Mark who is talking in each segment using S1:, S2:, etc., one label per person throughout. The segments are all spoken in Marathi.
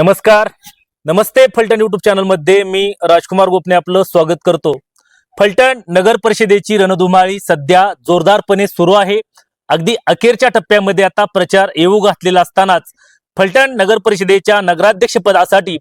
S1: नमस्कार. नमस्ते फलटण युट्यूब चॅनलमध्ये मी राजकुमार गोपने आपलं स्वागत करतो. फलटण नगर परिषदेची रणधुमाळी सध्या जोरदारपणे सुरू आहे. अगदी अखेरच्या टप्प्यामध्ये आता प्रचार येऊ घातलेला असतानाच फलटण नगर परिषदेच्या नगराध्यक्ष पदासाठी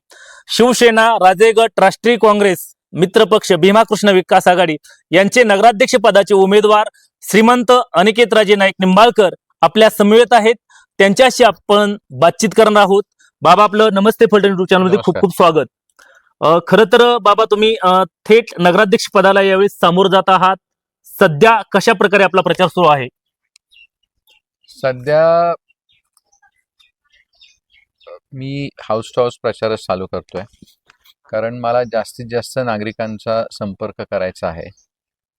S1: शिवसेना राजेगट राष्ट्रीय काँग्रेस मित्रपक्ष भीमाकृष्ण विकास आघाडी यांचे नगराध्यक्ष पदाचे उमेदवार श्रीमंत अनिकेतराजे नाईक निंबाळकर आपल्या समवेत आहेत. त्यांच्याशी आपण बातचीत करणार आहोत. बाबा आपलं नमस्ते फलटण युट्यूब चॅनलमध्ये खूप. खूप स्वागत. खरं तर बाबा तुम्ही थेट नगराध्यक्ष पदाला यावेळी सामोर जात आहात. सध्या कशा प्रकारे आपला प्रचार सुरू आहे?
S2: सध्या मी हाऊस टू हाऊस प्रचारच चालू करतोय. कारण मला जास्तीत जास्त नागरिकांचा संपर्क करायचा आहे.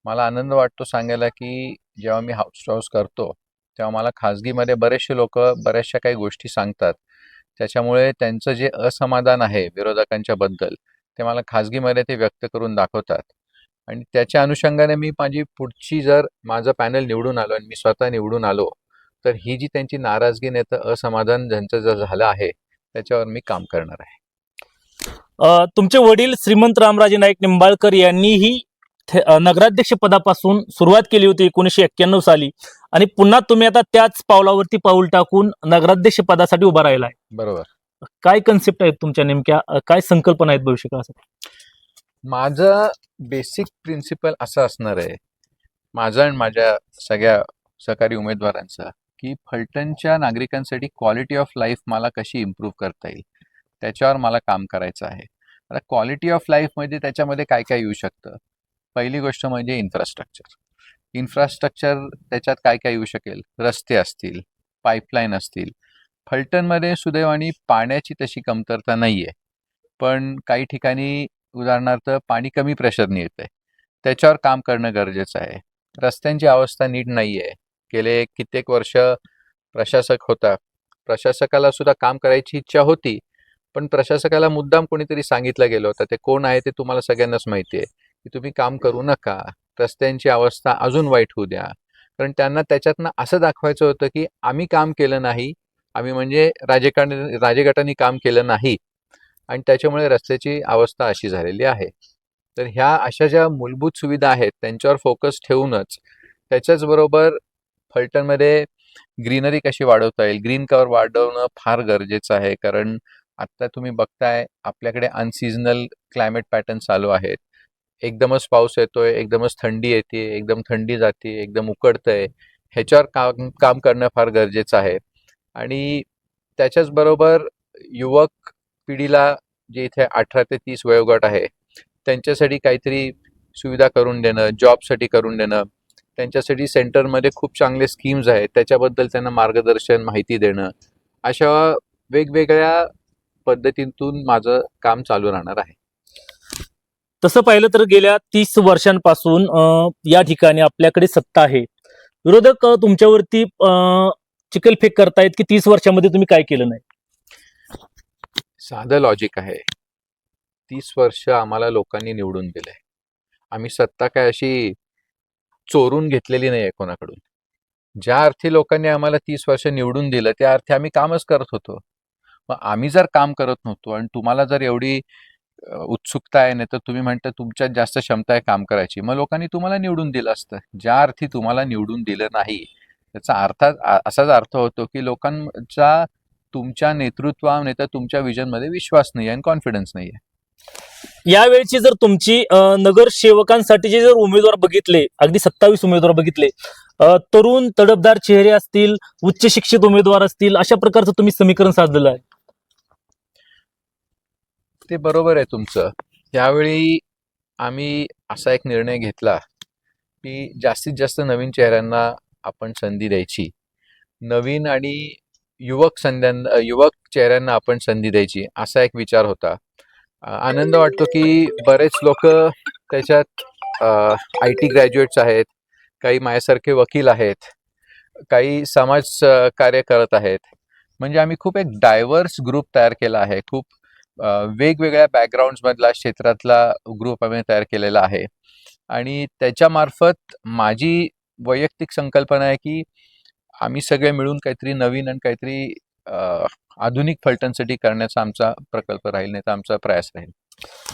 S2: मला आनंद वाटतो सांगायला की जेव्हा मी हाऊस टू हाऊस करतो तेव्हा मला खाजगीमध्ये बरेचसे लोक बऱ्याचशा काही गोष्टी सांगतात. त्याच्यामुळे त्यांचं जे असमाधान आहे विरोधकांच्या बद्दल ते मला खाजगीमध्ये ते व्यक्त करून दाखवतात. आणि त्याच्या अनुषंगाने मी माझी पुढची जर माझं पॅनल निवडून आलो आणि मी स्वतः निवडून आलो तर ही जी त्यांची नाराजगी नेतं असमाधान ज्यांचं जर झालं आहे त्याच्यावर मी काम करणार आहे.
S1: तुमचे वडील श्रीमंत रामराजे नाईक निंबाळकर यांनीही नगराध्यक्ष पदापासून सुरुवात केली होती एकोणीसशे एक्क्याण्णव साली. आणि पुन्हा तुम्ही आता त्याच पावलावरती पाऊल टाकून नगराध्यक्ष पदासाठी उभा राहिला आहे
S2: बरोबर.
S1: काय कन्सेप्ट आहेत तुमच्या नेमक्या? काय संकल्पना आहेत भविष्यकाळासाठी
S2: माझं बेसिक प्रिन्सिपल असं असणार आहे माझं आणि माझ्या सगळ्या सहकारी उमेदवारांचं की फलटणच्या नागरिकांसाठी क्वालिटी ऑफ लाईफ मला कशी इम्प्रूव्ह करता येईल? त्याच्यावर मला काम करायचं आहे. आता क्वालिटी ऑफ लाईफमध्ये त्याच्यामध्ये काय काय येऊ शकतं? पहिली गोष्ट म्हणजे इन्फ्रास्ट्रक्चर इन्फ्रास्ट्रक्चर त्याच्यात काय काय येऊ शकेल? रस्ते असतील पाईपलाईन असतील. फलटणमध्ये सुदैवाने पाण्याची तशी कमतरता नाही आहे पण काही ठिकाणी उदाहरणार्थ पाणी कमी प्रेशरने येतं आहे त्याच्यावर काम करणं गरजेचं आहे. रस्त्यांची अवस्था नीट नाही आहे गेले कित्येक वर्ष प्रशासक होता. प्रशासकाला सुद्धा काम करायची इच्छा होती. पण प्रशासकाला मुद्दाम कोणीतरी सांगितलं गेलं होतं. ते कोण आहे ते तुम्हाला सगळ्यांनाच माहिती आहे की तुम्ही काम करू नका. रस्त्यांची अवस्था अजून वाईट होऊ द्या. कारण त्यांना त्याच्यातनं असं दाखवायचं होतं की आम्ही काम केलं नाही. आम्ही म्हणजे राजकारण राजगटांनी काम केलं नाही. आणि त्याच्यामुळे रस्त्याची अवस्था अशी झालेली आहे. तर ह्या अशा ज्या मूलभूत सुविधा आहेत त्यांच्यावर फोकस ठेवूनच त्याच्याचबरोबर फलटणमध्ये ग्रीनरी कशी वाढवता येईल? ग्रीन कवर वाढवणं फार गरजेचं आहे. कारण आत्ता तुम्ही बघताय आपल्याकडे अनसिजनल क्लायमेट पॅटर्न चालू आहेत. एकदमच पाऊस येतोय एकदमच थंडी येते एकदम थंडी जाते एकदम उकडतंय ह्याच्यावर काम काम करणं फार गरजेचं आहे. आणि त्याच्याचबरोबर युवक पिढीला जे इथे अठरा ते तीस वयोगट आहे त्यांच्यासाठी काहीतरी सुविधा करून देणं जॉबसाठी करून देणं त्यांच्यासाठी सेंटरमध्ये खूप चांगले स्कीम्स आहेत त्याच्याबद्दल त्यांना मार्गदर्शन माहिती देणं अशा वेगवेगळ्या पद्धतीतून माझं काम चालू राहणार आहे.
S1: तसं पाहिलं तर गेल्या तीस वर्षांपासून या ठिकाणी आपल्याकडे सत्ता आहे. विरोधक तुमच्यावरती चिकलफेक चिखलफेक करतायत की तीस वर्षामध्ये तुम्ही काय केलं नाही?
S2: साधं लॉजिक आहे. तीस वर्ष आम्हाला लोकांनी निवडून दिलंय. आम्ही सत्ता काय अशी चोरून घेतलेली नाही आहे कोणाकडून. ज्या अर्थी लोकांनी आम्हाला तीस वर्ष निवडून दिलं त्या अर्थी आम्ही कामच करत होतो. मग आम्ही जर काम करत नव्हतो आणि तुम्हाला जर एवढी उत्सुकता आहे नाही तर तुम्ही म्हणता तुमच्यात जास्त क्षमता आहे काम करायची. मग लोकांनी तुम्हाला निवडून दिलं असतं. ज्या अर्थी तुम्हाला निवडून दिलं नाही त्याचा अर्थ असाच अर्थ होतो की लोकांचा तुमच्या नेतृत्वा नाही तर तुमच्या विजनमध्ये विश्वास नाही आणि कॉन्फिडन्स नाही आहे
S1: यावेळची जर तुमची अ, नगरसेवकांसाठीचे जर उमेदवार बघितले अगदी सत्तावीस उमेदवार बघितले तरुण तडपदार चेहरे असतील उच्च शिक्षित उमेदवार असतील अशा प्रकारचं तुम्ही समीकरण साधलेलं आहे.
S2: ते बरोबर आहे तुमचं. यावेळी आम्ही असा एक निर्णय घेतला की जास्तीत जास्त नवीन चेहऱ्यांना आपण संधी द्यायची. नवीन आणि युवक संध्यांना युवक चेहऱ्यांना आपण संधी द्यायची असा एक विचार होता. आनंद वाटतो की बरेच लोक त्याच्यात आय टी ग्रॅज्युएट्स आहेत काही माझ्यासारखे वकील आहेत काही समाज कार्य करत आहेत. म्हणजे आम्ही खूप एक डायव्हर्स ग्रुप तयार केला आहे खूप वेगवेगळ्या बॅकग्राऊंडमधला क्षेत्रातला ग्रुप आम्ही तयार केलेला आहे. आणि त्याच्यामार्फत माझी वैयक्तिक संकल्पना आहे की आम्ही सगळे मिळून काहीतरी नवीन आणि काहीतरी आधुनिक फलटणसाठी करण्याचा आमचा प्रकल्प राहील नाही तर आमचा प्रयास राहील.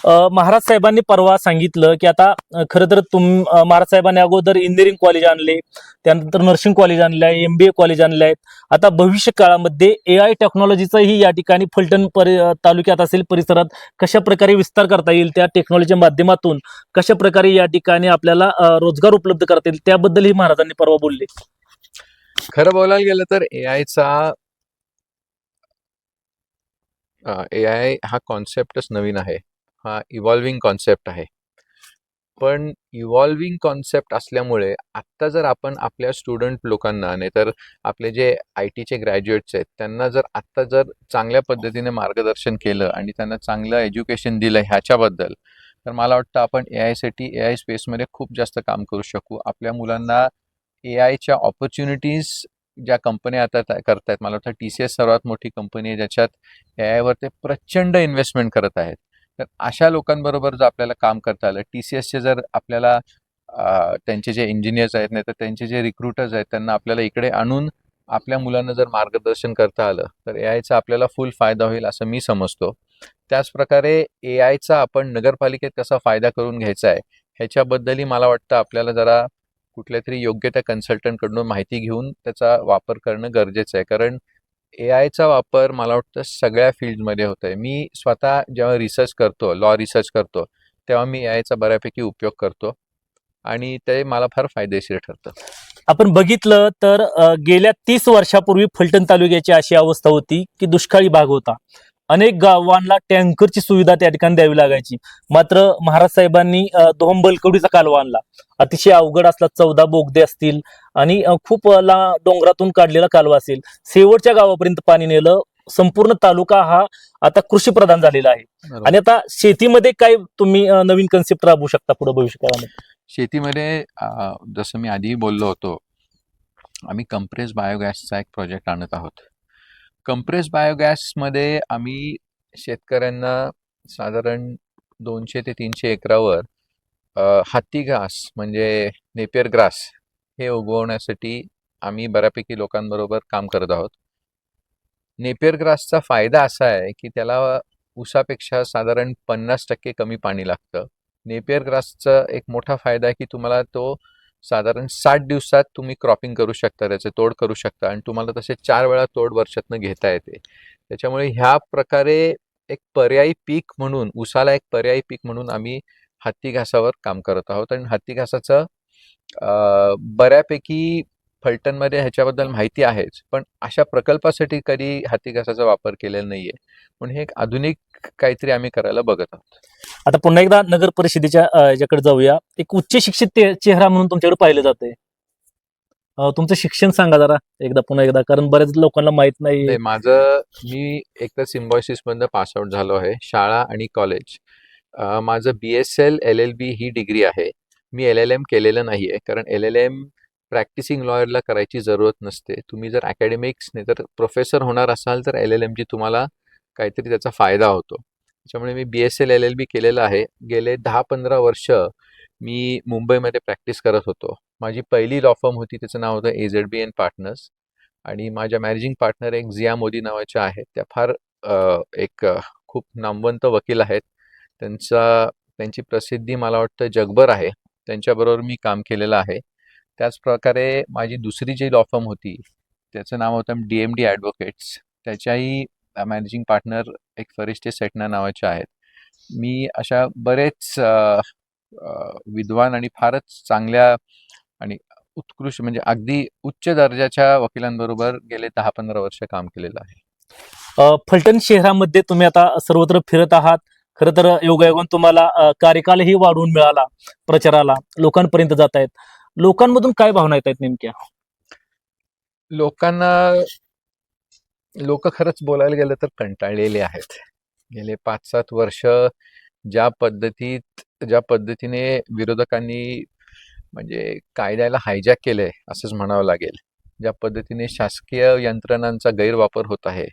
S1: महाराज साहेबांनी परवा सांगितलं की आता खरं तर तुम महाराज साहेबांनी अगोदर इंजिनिअरिंग कॉलेज आणले त्यानंतर नर्सिंग कॉलेज आणले आहे एम बी ए कॉलेज आणले आहेत. आता भविष्य काळामध्ये ए आय टेक्नॉलॉजीचाही या ठिकाणी फलटण परि तालुक्यात असेल परिसरात कशा प्रकारे विस्तार करता येईल त्या टेक्नॉलॉजीच्या माध्यमातून कशा प्रकारे या ठिकाणी आपल्याला रोजगार उपलब्ध करता येईल त्याबद्दलही महाराजांनी परवा बोलले.
S2: खरं बोलायला गेलं तर ए आयचा ए आय हा कॉन्सेप्टच नवीन आहे. हा इव्हॉल्विंग कॉन्सेप्ट आहे. पण इव्हॉल्विंग कॉन्सेप्ट असल्यामुळे आत्ता जर आपण आपल्या स्टुडंट लोकांना नाही तर आपले जे आय टीचे ग्रॅज्युएट्स आहेत त्यांना जर आत्ता जर चांगल्या पद्धतीने मार्गदर्शन केलं आणि त्यांना चांगलं एज्युकेशन दिलं ह्याच्याबद्दल तर मला वाटतं आपण ए आयसाठी ए आय स्पेसमध्ये खूप जास्त काम करू शकू. आपल्या मुलांना ए आयच्या ऑपॉर्च्युनिटीज ज्या कंपन्या आता त्या आहेत मला वाटतं टी सी एस सर्वात मोठी कंपनी आहे ज्याच्यात ए आयवर ते प्रचंड इन्व्हेस्टमेंट करत आहेत. तर अशा लोकांबरोबर जर आपल्याला काम करता आलं टी सी एसचे जर आपल्याला त्यांचे जे इंजिनियर्स आहेत नाही तर त्यांचे जे रिक्रुटर्स आहेत त्यांना आपल्याला इकडे आणून आपल्या मुलांना जर मार्गदर्शन करता आलं तर ए आयचा आपल्याला फुल फायदा होईल असं मी समजतो. त्याचप्रकारे ए आयचा आपण नगरपालिकेत कसा फायदा करून घ्यायचा आहे ह्याच्याबद्दलही मला वाटतं आपल्याला जरा कुठल्या तरी योग्य त्या कन्सल्टंटकडून माहिती घेऊन त्याचा वापर करणं गरजेचं आहे. कारण ए आयचा वापर मला वाटतं सगळ्या फील्डमध्ये होत आहे मी स्वतः जेव्हा रिसर्च करतो लॉ रिसर्च करतो तेव्हा मी ए आयचा बऱ्यापैकी उपयोग करतो आणि ते मला फार फायदेशीर ठरतं.
S1: आपण बघितलं तर गेल्या तीस वर्षापूर्वी फलटण तालुक्याची अशी अवस्था होती की दुष्काळी भाग होता. अनेक गावांना टँकरची सुविधा त्या ठिकाणी द्यावी लागायची. मात्र महाराज साहेबांनी अ, दोहम बलकवडीचा कालवा आणला. अतिशय अवघड असला चौदा बोगदे असतील आणि खूप ला डोंगरातून काढलेला कालवा असेल. शेवटच्या गावापर्यंत पाणी नेलं. संपूर्ण तालुका हा आता कृषी प्रधान झालेला आहे. आणि आता शेतीमध्ये काय तुम्ही नवीन कन्सेप्ट राबवू शकता पुढे भविष्य काळामध्ये
S2: शेतीमध्ये जसं मी आधी बोललो होतो आम्ही कंप्रेस बायोगॅसचा एक प्रोजेक्ट आणत आहोत. कंप्रेस बायोगॅसमध्ये आम्ही शेतकऱ्यांना साधारण दोनशे ते तीनशे एकरावर हत्ती घास म्हणजे नेपियर ग्रास हे उगवण्यासाठी आम्ही बऱ्यापैकी लोकांबरोबर काम करत आहोत. नेपियर ग्रासचा फायदा असा आहे की त्याला उसापेक्षा साधारण पन्नास टक्के कमी पाणी लागतं. नेपियर ग्रासचा एक मोठा फायदा आहे की तुम्हाला तो साधारण साठ दिवसात तुम्ही क्रॉपिंग करू शकता त्याचे तोड करू शकता आणि तुम्हाला तसे चार वेळा तोड वर्षातनं घेता येते. त्याच्यामुळे ह्या प्रकारे एक पर्यायी पीक म्हणून उसाला एक पर्यायी पीक म्हणून आम्ही हत्ती घासावर काम करत आहोत आणि हत्ती घासाचं बऱ्यापैकी फलटणमध्ये ह्याच्याबद्दल माहिती आहेच पण अशा प्रकल्पासाठी कधी हत्ती घासाचा वापर केलेला नाहीये. म्हणून हे एक आधुनिक काहीतरी आम्ही करायला बघत आहोत.
S1: आता पुन्हा एकदा नगर परिषदेच्या याच्याकडे जाऊया. एक उच्च शिक्षित चेहरा म्हणून तुमच्याकडे पाहिलं जातंय. अ, तुमचं शिक्षण सांगा जरा एकदा पुन्हा एकदा कारण बऱ्याच लोकांना माहीत नाही.
S2: माझं मी एकतर सिम्बॉयसिस मधनं पास आउट झालो आहे शाळा आणि कॉलेज. माझं B S L L L B ही डिग्री आहे. मी एल एल एम केलेलं नाही आहे कारण एल एल एम प्रॅक्टिसिंग लॉयरला करायची जरूरत नसते. तुम्ही जर अकॅडमिक्स नाही तर प्रोफेसर होणार असाल तर एल एल एमची तुम्हाला काहीतरी त्याचा फायदा होतो. त्याच्यामुळे मी B S L L L B केलेलं आहे. गेले दहा पंधरा वर्ष मी मुंबईमध्ये प्रॅक्टिस करत होतो. माझी पहिली लॉ फर्म होती त्याचं नाव होतं A Z B N partners आणि माझ्या मॅनेजिंग पार्टनर एक झिया मोदी नावाच्या आहेत. त्या फार एक खूप नामवंत वकील आहेत. त्यांचा त्यांची प्रसिद्धी मला वाटतं जगभर आहे. त्यांच्याबरोबर मी काम केलेलं आहे. त्याचप्रकारे माझी दुसरी जी लॉ फर्म होती त्याचं नाव होतं डी एम डी ॲडव्होकेट्स त्याच्याही मॅनेजिंग पार्टनर एक फरिश्ते सेटना नावाचे आहेत. मी अशा बरेच विद्वान आणि फारच चांगल्या आणि उत्कृष्ट म्हणजे अगदी उच्च दर्जाच्या वकिलांबरोबर गेले दहा पंधरा वर्ष काम केलेलं आहे.
S1: फलटण शहरामध्ये तुम्ही आता सर्वत्र फिरत आहात. खरं तर योगायोगाने तुम्हाला कार्यकालही वाढवून मिळाला प्रचाराला. लोकांपर्यंत जात आहेत. लोकांमधून काय भावना येत आहेत नेमक्या?
S2: लोकांना लोक खरंच बोलायला गेलं तर कंटाळलेले आहेत. गेले पाच सात वर्ष ज्या पद्धतीत ज्या पद्धतीने विरोधकांनी म्हणजे कायद्याला हायजॅक केलंय असंच म्हणावं लागेल. ज्या पद्धतीने शासकीय यंत्रणांचा गैरवापर होत आहे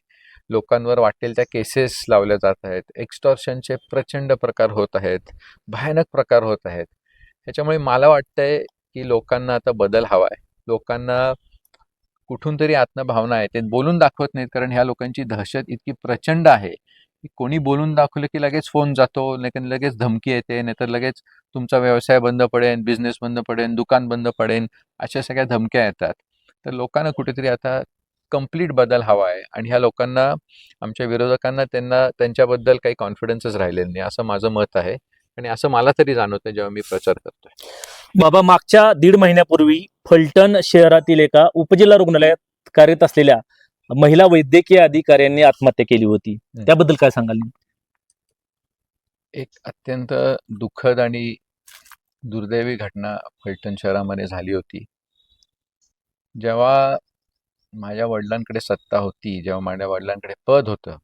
S2: लोकांवर वाटेल त्या केसेस लावल्या जात आहेत. एक्स्टॉर्शनचे प्रचंड प्रकार होत आहेत. भयानक प्रकार होत आहेत. ह्याच्यामुळे मला वाटतंय की लोकांना आता बदल हवा आहे. लोकांना कुठून तरी आत्मभावना भावना आहे ते बोलून दाखवत नाहीत कारण ह्या लोकांची दहशत इतकी प्रचंड आहे की कोणी बोलून दाखवलं की लगेच फोन जातो नाही लगेच धमकी येते नाहीतर लगेच तुमचा व्यवसाय बंद पडेल बिझनेस बंद पडेल दुकान बंद पडेल अशा सगळ्या धमक्या येतात. तर लोकांना कुठेतरी आता कंप्लीट बदल हवा आहे. आणि ह्या लोकांना आमच्या विरोधकांना त्यांना त्यांच्याबद्दल काही कॉन्फिडन्सच राहिलेला नाही असं माझं मत आहे. आणि असं मला तरी जाणवतं जेव्हा मी प्रचार करतोय.
S1: बाबा मागच्या दीड महिन्यापूर्वी फलटण शहरातील एका उपजिल्हा रुग्णालयात कार्यरत असलेल्या महिला वैद्यकीय अधिकाऱ्यांनी आत्महत्या केली होती. त्याबद्दल काय सांगाल?
S2: एक अत्यंत दुःखद आणि दुर्दैवी घटना फलटण शहरामध्ये झाली होती. जेव्हा माझ्या वडिलांकडे सत्ता होती जेव्हा माझ्या वडिलांकडे पद होतं.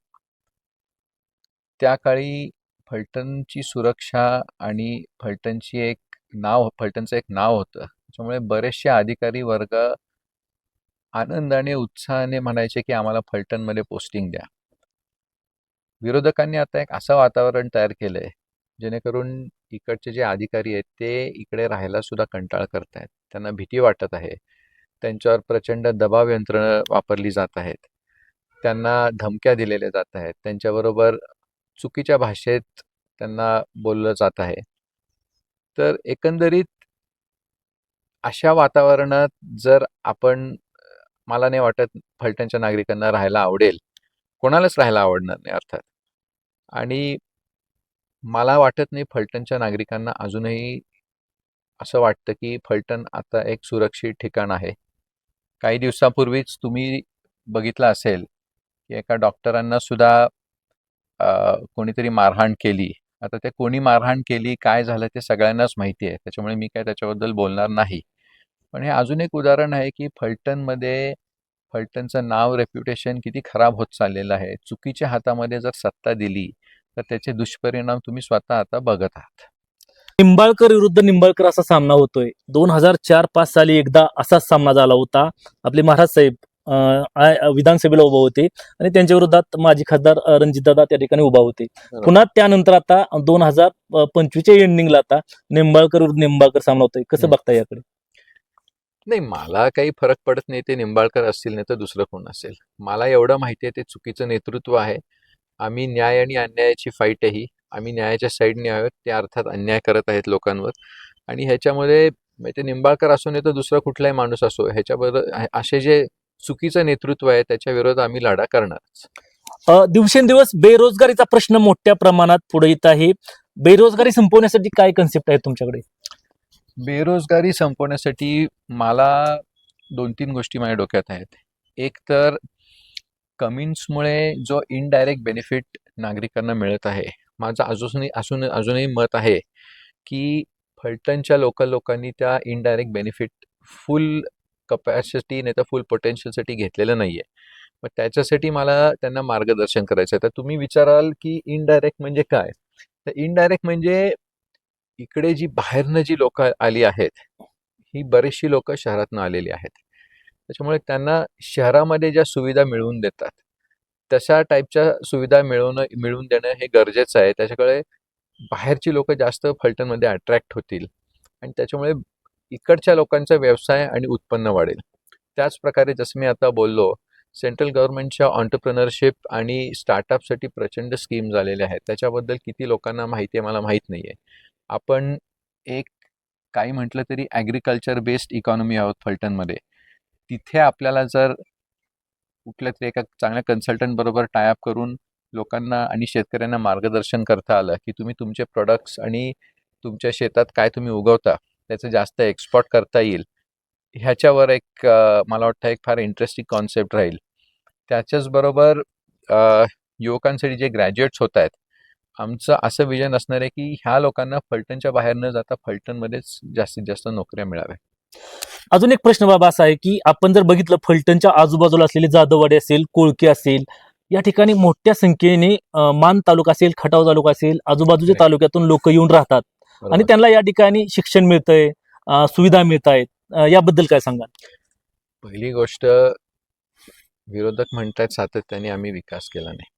S2: त्या काळी फलटणची सुरक्षा आणि फलटणची एक नाव फलटणचं एक नाव होतं. त्याच्यामुळे बरेचसे अधिकारी वर्ग आनंदाने उत्साहाने म्हणायचे की आम्हाला फलटणमध्ये पोस्टिंग द्या. विरोधकांनी आता एक असं वातावरण तयार केलंय जेणेकरून इकडचे जे अधिकारी आहेत ते इकडे राहायला सुद्धा कंटाळ करतायत. त्यांना भीती वाटत आहे. त्यांच्यावर प्रचंड दबाव यंत्रणा वापरली जात आहेत. त्यांना धमक्या दिलेल्या जात आहेत. त्यांच्याबरोबर चुकीच्या भाषेत त्यांना बोललं जात आहे. तर एकंदरीत अशा वातावरणात जर आपण मला नाही वाटत फलटणच्या नागरिकांना राहायला आवडेल. कोणालाच राहायला आवडणार नाही अर्थात. आणि मला वाटत नाही फलटणच्या नागरिकांना अजूनही असं वाटतं की फलटण आता एक सुरक्षित ठिकाण आहे. काही दिवसापूर्वीच तुम्ही बघितलं असेल की एका डॉक्टरांना सुद्धा कोणीतरी मारहाण केली. आता ते कोणी मारहाण केली काय झालं ते सगळ्यांनाच माहिती आहे. त्याच्यामुळे मी काय त्याच्याबद्दल बोलणार नाही. पण हे अजून एक उदाहरण आहे की फलटणमध्ये फलटणचं नाव रेप्युटेशन किती खराब होत चाललेलं आहे. चुकीच्या हातामध्ये जर सत्ता दिली तर त्याचे दुष्परिणाम तुम्ही स्वतः आता बघत आहात.
S1: निंबाळकर विरुद्ध निंबाळकर असा सामना होतोय. दोन हजार चार पाच साली एकदा असाच सामना झाला होता. आपले महाराज साहेब विधानसभेला उभा होते आणि त्यांच्या विरोधात माजी खासदार रणजितदादा त्या ठिकाणी उभा होते. पुन्हा त्यानंतर आता दोन हजार पंचवीसच्या एंडिंगला आता निंबाळकर विरुद्ध निंबाळकर सामना होतोय. कसं. बघता याकडे?
S2: नाही मला काही फरक पडत नाही. ते निंबाळकर असतील नाही तर दुसरं कोण असेल. मला एवढं माहिती आहे ते चुकीचं नेतृत्व आहे. आम्ही न्याय आणि अन्यायाची फाईट आहे. ही आम्ही न्यायाच्या साईडने आहोत ते अर्थात अन्याय करत आहेत लोकांवर. आणि ह्याच्यामध्ये म्हणजे ते निंबाळकर असो नाही तर दुसरा कुठलाही माणूस असो ह्याच्याबरोबर असे जे चुकीचं नेतृत्व आहे त्याच्या विरोधात आम्ही लढा करणारच.
S1: अ, दिवसेंदिवस बेरोजगारीचा प्रश्न मोठ्या प्रमाणात पुढे येत आहे. बेरोजगारी संपवण्यासाठी काय कन्सेप्ट आहे तुमच्याकडे?
S2: बेरोजगारी संपवण्यासाठी मला दोन तीन गोष्टी माझ्या डोक्यात आहेत. एक तर कमिन्समुळे जो इनडायरेक्ट बेनिफिट नागरिकांना मिळत आहे माझं अजूनही अजून अजूनही मत आहे की फलटणच्या लोकल लोकांनी त्या इनडायरेक्ट बेनिफिट फुल कपॅसिटी नाही तर फुल पोटेन्शियलसाठी घेतलेलं नाही आहे मग त्याच्यासाठी मला त्यांना मार्गदर्शन करायचं आहे तर तुम्ही विचाराल की इनडायरेक्ट म्हणजे काय? तर इनडायरेक्ट म्हणजे इकडे जी बाहेरनं जी लोक आली आहेत ही बरीचशी लोक शहरातनं आलेली आहेत. त्याच्यामुळे त्यांना शहरामध्ये ज्या सुविधा मिळवून देतात तशा टाईपच्या सुविधा मिळवणं मिळवून देणं हे गरजेचं आहे. त्याच्याकडे बाहेरची लोक जास्त फलटणमध्ये अट्रॅक्ट होतील आणि त्याच्यामुळे इकडच्या लोकांचा व्यवसाय आणि उत्पन्न वाढेल. त्याच प्रकारे जसं मी आता बोललो सेंट्रल गव्हर्नमेंटच्या ऑन्टरप्रिनरशिप आणि स्टार्टअपसाठी प्रचंड स्कीम झालेल्या आहेत. त्याच्याबद्दल किती लोकांना माहिती आहे मला माहीत नाही आहे आपण एक काही म्हटलं तरी ॲग्रिकल्चर बेस्ड इकॉनॉमी आहोत फलटणमध्ये. तिथे आपल्याला जर कुठल्या तरी एका चांगल्या कन्सल्टंट बरोबर टायअप करून लोकांना आणि शेतकऱ्यांना मार्गदर्शन करता आलं की तुम्ही तुमचे प्रोडक्ट्स आणि तुमच्या शेतात काय तुम्ही उगवता त्याचं जास्त एक्सपोर्ट करता येईल. ह्याच्यावर एक मला वाटतं एक फार इंटरेस्टिंग कॉन्सेप्ट राहील. त्याच्याच बरोबर युवकांसाठी जे ग्रॅज्युएट्स होत आहेत आमचं असं विजन असणार आहे की ह्या लोकांना फलटणच्या बाहेर न जाता फलटणमध्येच जास्तीत जास्त नोकऱ्या मिळाव्या
S1: अजून एक प्रश्न बाबा असा आहे की आपण जर बघितलं फलटणच्या आजूबाजूला असलेले जाधववाडी असेल कोळकी असेल या ठिकाणी मोठ्या संख्येने मान तालुका असेल खटाव तालुका असेल आजूबाजूच्या. तालुक्यातून लोक येऊन राहतात. आणि. त्यांना या ठिकाणी शिक्षण मिळतंय सुविधा मिळत आहेत याबद्दल काय सांगाल?
S2: पहिली गोष्ट विरोधक म्हणतात सातत्याने आम्ही विकास केला नाही.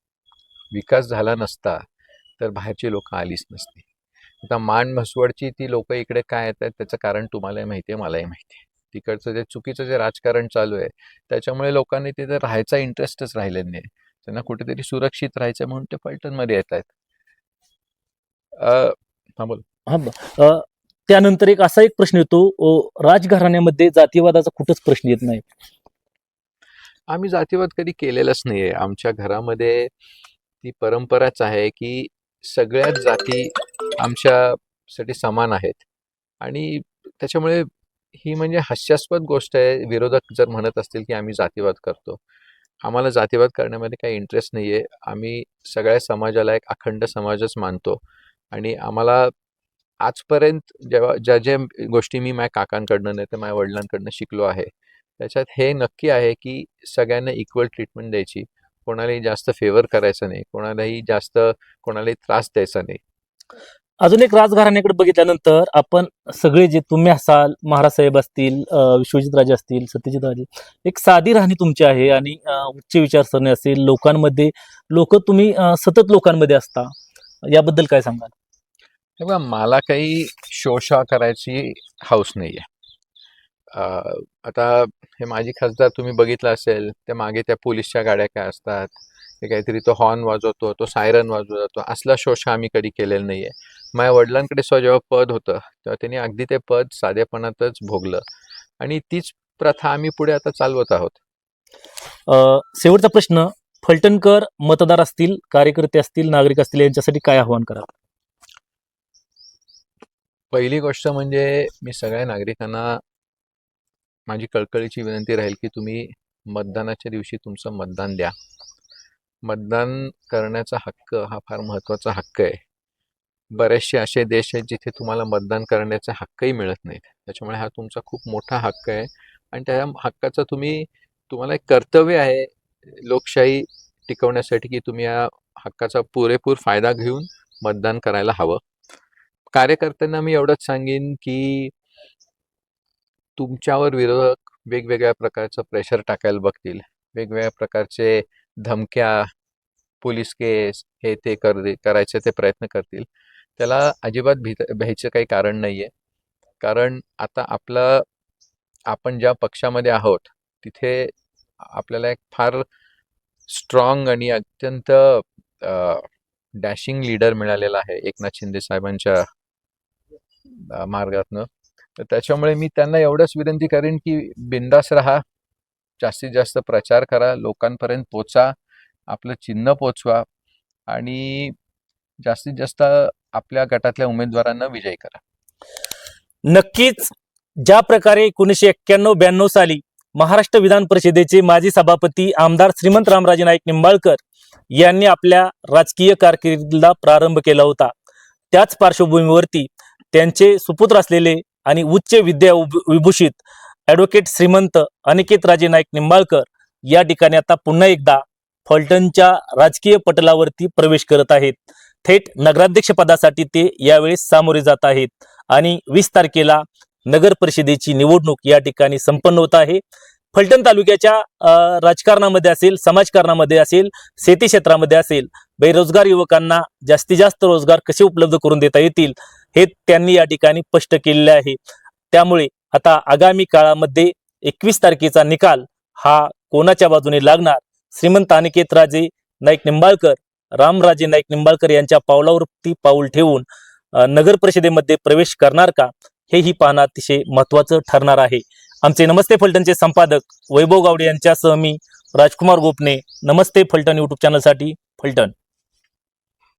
S2: विकास झाला नसता तर बाहेरची लोक आलीच नसती. आता मान म्हसवडची ती लोक इकडे काय येत आहेत त्याचं कारण तुम्हालाही माहिती आहे मलाही माहिती आहे. तिकडचं जे चुकीचं जे राजकारण चालू आहे त्याच्यामुळे लोकांनी तिथे राहायचा इंटरेस्टच राहिलेला नाही. त्यांना कुठेतरी सुरक्षित राहायचं म्हणून ते फलटणमध्ये येत आहेत. हा बोल.
S1: हा त्यानंतर एक असा एक प्रश्न येतो राजघराण्यामध्ये जातीवादाचा कुठंच प्रश्न येत नाही.
S2: आम्ही जातीवाद कधी केलेलाच नाहीये. आमच्या घरामध्ये ती परंपराच आहे की सगळ्याच जाती आमच्यासाठी समान आहेत. आणि त्याच्यामुळे ही म्हणजे हास्यास्पद गोष्ट आहे. विरोधक जर म्हणत असतील की आम्ही जातीवाद करतो. आम्हाला जातीवाद करण्यामध्ये काही इंटरेस्ट नाही आहे आम्ही सगळ्या समाजाला एक अखंड समाजच मानतो. आणि आम्हाला आजपर्यंत जेव्हा ज्या ज्या गोष्टी मी माझ्या काकांकडनं नाही तर माझ्या वडिलांकडनं शिकलो आहे त्याच्यात हे नक्की आहे की सगळ्यांना इक्वल ट्रीटमेंट द्यायची. कोणालाही जास्त फेवर करायचं नाही. कोणालाही जास्त कोणालाही त्रास द्यायचा नाही.
S1: अजून एक राजघराण्याकडे बघितल्यानंतर आपण सगळे जे तुम्ही असाल महाराज साहेब असतील विश्वजित राजे असतील सत्यजित राजे एक साधी राहणी तुमची आहे आणि उच्च विचारसरणी असेल लोकांमध्ये लोक तुम्ही सतत लोकांमध्ये असता. याबद्दल काय सांगाल?
S2: हे बघा मला काही शोषा करायची हौस नाही आहे आता हे माझी खासदार तुम्ही बघितलं असेल त्या मागे त्या पोलीसच्या गाड्या काय असतात ते काहीतरी तो हॉर्न वाजवतो तो सायरन वाजवतो असला शोषा आम्ही कधी केलेला नाही आहे माझ्या वडिलांकडे सुद्धा जेव्हा पद होतं तेव्हा त्यांनी अगदी ते पद साधेपणातच भोगलं. आणि तीच प्रथा आम्ही पुढे आता चालवत आहोत.
S1: शेवटचा प्रश्न फलटणकर मतदार असतील कार्यकर्ते असतील नागरिक असतील यांच्यासाठी काय आव्हान कराल?
S2: पहिली गोष्ट म्हणजे मी सगळ्या नागरिकांना माझी कळकळीची विनंती राहील की तुम्ही मतदानाच्या दिवशी तुमचं मतदान द्या. मतदान करण्याचा हक्क हा फार महत्त्वाचा हक्क आहे. बरेचसे असे देश आहेत जिथे तुम्हाला मतदान करण्याचा हक्कही मिळत नाही त्याच्यामुळे हा तुमचा खूप मोठा हक्क आहे. आणि त्या हक्काचं तुम्ही तुम्हाला एक कर्तव्य आहे लोकशाही टिकवण्यासाठी की तुम्ही या हक्काचा पुरेपूर फायदा घेऊन मतदान करायला हवं. कार्यकर्त्यांना मी एवढंच सांगेन की तुमच्यावर विरोधक वेगवेगळ्या प्रकारचं प्रेशर टाकायला बघतील. वेगवेगळ्या प्रकारचे धमक्या पोलीस केस हे ते कर करायचे ते प्रयत्न करतील. त्याला अजिबात भीत भ्यायचं काही कारण नाही आहे कारण आता आपलं आपण ज्या पक्षामध्ये आहोत तिथे आपल्याला एक फार स्ट्रॉंग आणि अत्यंत डॅशिंग लीडर मिळालेला आहे एकनाथ शिंदे साहेबांच्या मार्गातनं. तर त्याच्यामुळे मी त्यांना एवढंच विनंती करेन की बिंदास राहा जास्तीत जास्त प्रचार करा लोकांपर्यंत पोचा आपलं चिन्ह पोचवा आणि जास्तीत जास्त आपल्या गटातल्या उमेदवारांना विजयी करा.
S1: नक्कीच ज्या प्रकारे एकोणीसशे एक्क्याण्णव ब्याण्णव साली महाराष्ट्र विधान परिषदेचे माजी सभापती आमदार श्रीमंत रामराजे नाईक निंबाळकर यांनी आपल्या राजकीय कारकिर्दीला प्रारंभ केला होता. त्याच पार्श्वभूमीवरती त्यांचे सुपुत्र असलेले आणि उच्च विद्या विभूषित ॲडव्होकेट श्रीमंत अनिकेत राजे नाईक निंबाळकर या ठिकाणी आता पुन्हा एकदा फलटणच्या राजकीय पटलावरती प्रवेश करत आहेत. थेट नगराध्यक्षपदासाठी ते यावेळेस सामोरे जात आहेत. आणि वीस तारखेला नगर परिषदेची निवडणूक या ठिकाणी संपन्न होत आहे. फलटण तालुक्याच्या राजकारणामध्ये असेल समाजकारणामध्ये असेल शेती क्षेत्रामध्ये असेल बेरोजगार युवकांना जास्तीत जास्त रोजगार कसे उपलब्ध करून देता येतील हे त्यांनी या ठिकाणी स्पष्ट केलेले आहे. त्यामुळे आता आगामी काळामध्ये एकवीस तारखेचा निकाल हा कोणाच्या बाजूने लागणार? श्रीमंत अनिकेत राजे नाईक निंबाळकर रामराजे नाईक निंबाळकर यांच्या पावलावरती पाऊल ठेवून नगर परिषदेमध्ये प्रवेश करणार का? हेही पाहणं अतिशय महत्वाचं ठरणार आहे. आमचे नमस्ते फलटणचे संपादक वैभव गावडे यांच्यासह मी राजकुमार गोपने. नमस्ते फलटण युट्यूब चॅनलसाठी फलटण.